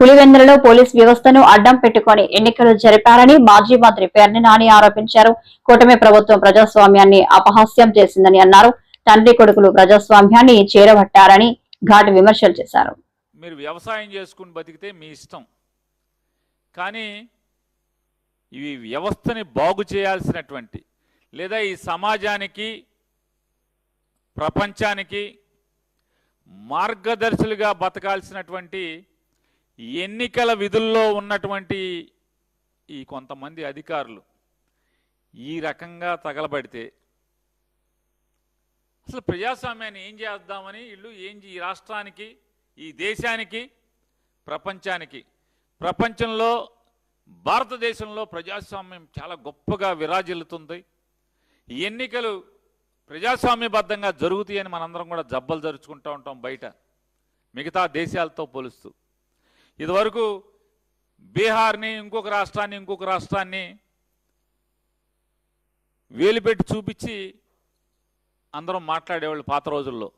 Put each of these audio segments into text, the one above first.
పులివెందులలో police వ్యవస్థను అడ్డం పెట్టుకొని ఎన్నికలు జరిపారని మాజీ మంత్రి పేర్ని నాని ఆరోపించారు. కూటమి ప్రభుత్వం ప్రజాస్వామ్యాన్ని అపహాస్యం చేసిందని అన్నారు. తండ్రి కొడుకులు ప్రజాస్వామ్యాన్ని చేరబట్టారని ఘాటు విమర్శలు చేశారు. మీరు వ్యవసాయం చేసుకుని బతికితే మీ ఇష్టం. కానీ ఇవి వ్యవస్థని బాగు చేయాల్సినటువంటి లేదా ఈ సమాజానికి ప్రపంచానికి మార్గదర్శులుగా బతకాల్సినటువంటి ఎన్నికల విధుల్లో ఉన్నటువంటి ఈ కొంతమంది అధికారులు ఈ రకంగా తగలబడితే అసలు ప్రజాస్వామ్యాన్ని ఏం చేద్దామని వీళ్ళు ఏం చే- ఈ రాష్ట్రానికి ఈ దేశానికి ప్రపంచానికి? ప్రపంచంలో భారతదేశంలో ప్రజాస్వామ్యం చాలా గొప్పగా విరాజిల్లుతుంది. ఈ ఎన్నికలు ప్రజాస్వామ్యబద్ధంగా జరుగుతాయని మనందరం కూడా జబ్బలు జరుచుకుంటూ ఉంటాం బయట. మిగతా దేశాలతో పోలుస్తూ. ఇదివరకు బీహార్ని ఇంకొక రాష్ట్రాన్ని ఇంకొక రాష్ట్రాన్ని వేలుపెట్టి చూపించి అందరం మాట్లాడేవాళ్ళు పాత రోజుల్లో.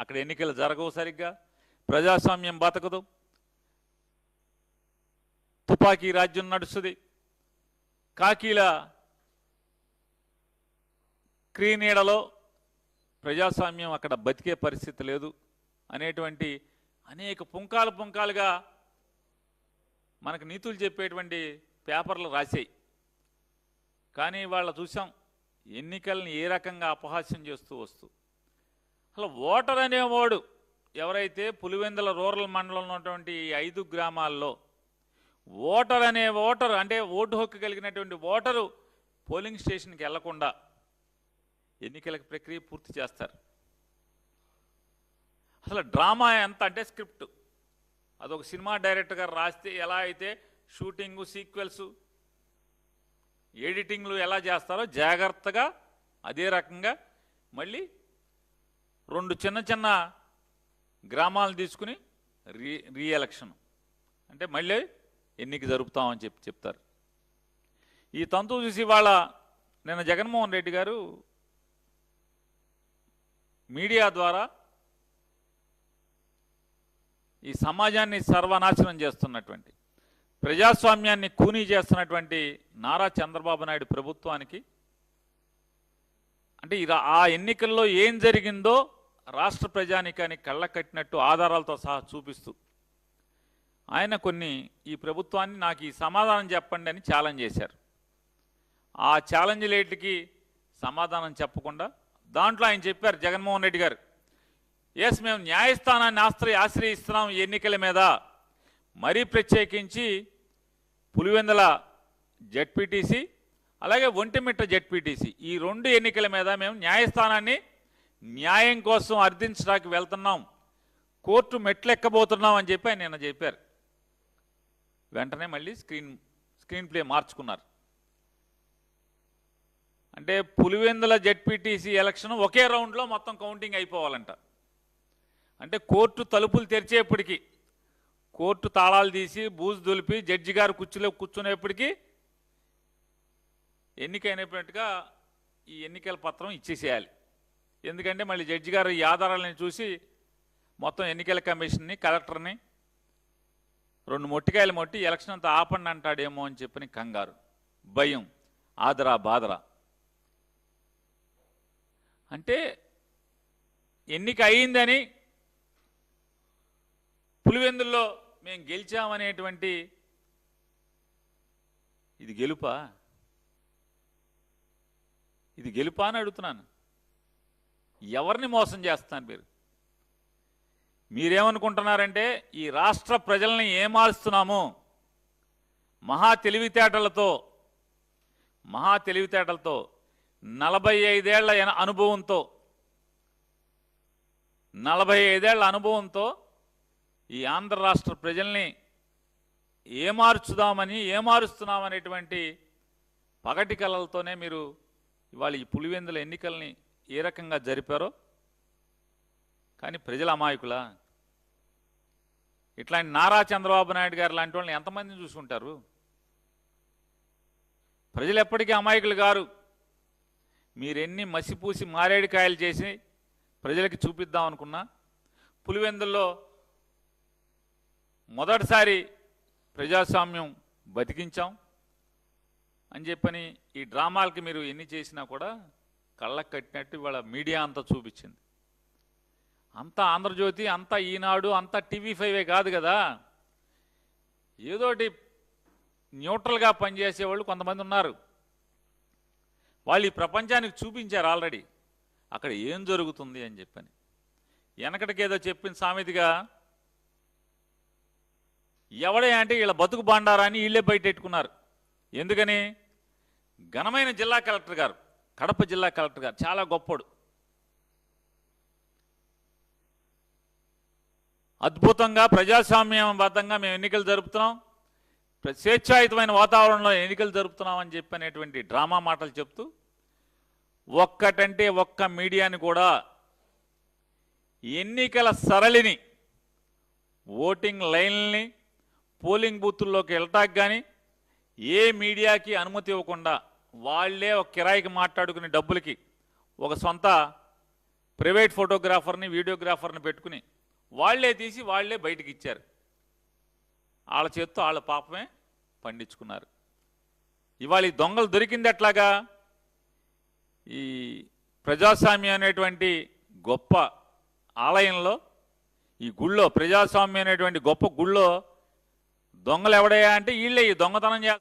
అక్కడ ఎన్నికలు జరగవు సరిగ్గా. ప్రజాస్వామ్యం బతకదు. తుపాకీ రాజ్యం నడుస్తుంది. కాకీల క్రీనీడలో ప్రజాస్వామ్యం అక్కడ బతికే పరిస్థితి లేదు అనేటువంటి అనేక పుంకాలు పుంకాలుగా మనకు నీతులు చెప్పేటువంటి పేపర్లు రాసాయి కానీ వాళ్ళ చూసాం ఎన్నికల్ని ఏ రకంగా అపహాస్యం చేస్తూ వస్తూ. అసలు ఓటర్ అనేవాడు ఎవరైతే పులివెందుల రూరల్ మండలంలో ఉన్నటువంటి ఐదు గ్రామాల్లో ఓటర్ అనే ఓటర్ అంటే ఓటు హక్కు కలిగినటువంటి ఓటరు పోలింగ్ స్టేషన్కి వెళ్ళకుండా ఎన్నికల ప్రక్రియ పూర్తి చేస్తారు. అసలు డ్రామా ఎంత అంటే స్క్రిప్ట్. అదొక సినిమా డైరెక్టర్ గారు రాస్తే ఎలా అయితే షూటింగు సీక్వెల్స్ ఎడిటింగ్లు ఎలా చేస్తారో జాగ్రత్తగా అదే రకంగా మళ్ళీ రెండు చిన్న చిన్న గ్రామాలు తీసుకుని రీ రీఎలక్షన్. అంటే మళ్ళీ ఎన్నిక జరుపుతామని చెప్పి చెప్తారు. ఈ తంతు చూసి వాళ్ళ నిన్న జగన్మోహన్ రెడ్డి గారు మీడియా ద్వారా ఈ సమాజాన్ని సర్వనాశనం చేస్తున్నటువంటి ప్రజాస్వామ్యాన్ని కూనీ చేస్తున్నటువంటి నారా చంద్రబాబు నాయుడు ప్రభుత్వానికి అంటే ఇది ఆ ఎన్నికల్లో ఏం జరిగిందో రాష్ట్ర ప్రజానికానికి కళ్ళ కట్టినట్టు ఆధారాలతో సహా చూపిస్తూ ఆయన కొన్ని ఈ ప్రభుత్వాన్ని నాకు ఈ సమాధానం చెప్పండి అని ఛాలెంజ్ చేశారు. ఆ ఛాలెంజ్ లేట్కి సమాధానం చెప్పకుండా దాంట్లో ఆయన చెప్పారు జగన్మోహన్ రెడ్డి గారు ఎస్ మేము న్యాయస్థానాన్ని ఆశ్రయి ఆశ్రయిస్తున్నాం ఎన్నికల మీద. మరీ ప్రత్యేకించి పులివెందల జడ్పీటీసీ అలాగే ఒంటిమిట్ట జడ్పీటీసీ. ఈ రెండు ఎన్నికల మీద మేము న్యాయస్థానాన్ని న్యాయం కోసం అర్థించడానికి వెళ్తున్నాం. కోర్టు మెట్లెక్కబోతున్నాం అని చెప్పి ఆయన నిన్న చెప్పారు. వెంటనే మళ్ళీ స్క్రీన్ స్క్రీన్ ప్లే మార్చుకున్నారు. అంటే పులివెందుల జడ్పీటీసీ ఎలక్షన్ ఒకే రౌండ్లో మొత్తం కౌంటింగ్ అయిపోవాలంట. అంటే కోర్టు తలుపులు తెరిచేప్పటికీ కోర్టు తాళాలు తీసి బూజు దులిపి జడ్జి గారు కుర్చీలో కూర్చునేప్పటికీ ఎన్నికైనట్టుగా ఈ ఎన్నికల పత్రం ఇచ్చేసేయాలి. ఎందుకంటే మళ్ళీ జడ్జి గారు ఈ ఆధారాలను చూసి మొత్తం ఎన్నికల కమిషన్ని కలెక్టర్ని రెండు మొట్టికాయలు మొట్టి ఎలక్షన్ అంతా ఆపండి అంటాడేమో అని చెప్పిన కంగారు భయం ఆదరా బాదరా. అంటే ఎన్నిక అయిందని పులివెందుల్లో మేము గెలిచామనేటువంటి ఇది గెలుపా? ఇది గెలుపా అని అడుగుతున్నాను. ఎవరిని మోసం చేస్తున్నారు మీరు? మీరేమనుకుంటున్నారంటే ఈ రాష్ట్ర ప్రజల్ని ఏమారుస్తున్నాము మహా తెలివితేటలతో మహా తెలివితేటలతో నలభై ఐదేళ్ళ అనుభవంతో నలభై ఐదేళ్ళ అనుభవంతో ఈ ఆంధ్ర రాష్ట్ర ప్రజల్ని ఏమార్చుదామని ఏమారుస్తున్నామనేటువంటి పగటి కళలతోనే మీరు ఇవాళ ఈ పులివెందుల ఎన్నికల్ని ఏ రకంగా జరిపారో? కానీ ప్రజల అమాయకులా ఇట్లాంటి నారా చంద్రబాబు నాయుడు గారు లాంటి వాళ్ళని ఎంతమందిని చూసుకుంటారు? ప్రజలు ఎప్పటికీ అమాయకులు గారు మీరెన్ని మసిపూసి మారేడికాయలు చేసి ప్రజలకి చూపిద్దాం అనుకున్నా పులివెందుల్లో మొదటిసారి ప్రజాస్వామ్యం బతికించాం అని చెప్పని ఈ డ్రామాలకి మీరు ఎన్ని చేసినా కూడా కళ్ళకు కట్టినట్టు ఇవాళ మీడియా అంతా చూపించింది. అంతా ఆంధ్రజ్యోతి అంతా ఈనాడు అంతా టీవీ ఫైవే కాదు కదా. ఏదోటి న్యూట్రల్గా పనిచేసే వాళ్ళు కొంతమంది ఉన్నారు. వాళ్ళు ఈ ప్రపంచానికి చూపించారు ఆల్రెడీ. అక్కడ ఏం జరుగుతుంది అని చెప్పని. వెనకటికేదో చెప్పిన సామెతిగా ఎవడే అంటే వీళ్ళ బతుకు అని వీళ్ళే బయటెట్టుకున్నారు. ఎందుకని? ఘనమైన జిల్లా కలెక్టర్ గారు కడప జిల్లా కలెక్టర్ గారు చాలా గొప్పడు. అద్భుతంగా ప్రజాస్వామ్యబద్ధంగా మేము ఎన్నికలు జరుపుతున్నాం. ప్ర- స్వేచ్ఛాయుతమైన వాతావరణంలో ఎన్నికలు జరుపుతున్నాం అని డ్రామా మాటలు చెప్తూ ఒక్కటంటే ఒక్క మీడియాని కూడా ఎన్నికల సరళిని ఓటింగ్ లైన్లని పోలింగ్ బూతుల్లోకి వెళ్ళటానికి కానీ ఏ మీడియాకి అనుమతి ఇవ్వకుండా వాళ్ళే ఒక కిరాయికి మాట్లాడుకునే డబ్బులకి ఒక సొంత ప్రైవేట్ ఫోటోగ్రాఫర్ని వీడియోగ్రాఫర్ని పెట్టుకుని వాళ్ళే తీసి వాళ్ళే బయటికి ఇచ్చారు. వాళ్ళ చేత్తో వాళ్ళ పాపమే పండించుకున్నారు. ఇవాళ ఈ దొంగలు దొరికింది ఎట్లాగా? ఈ ప్రజాస్వామ్యం అనేటువంటి గొప్ప ఆలయంలో ఈ గుళ్ళో ప్రజాస్వామ్యం అనేటువంటి గొప్ప గుళ్ళో దొంగలు ఎవడయ్యా అంటే వీళ్ళే ఈ దొంగతనం చేస్తారు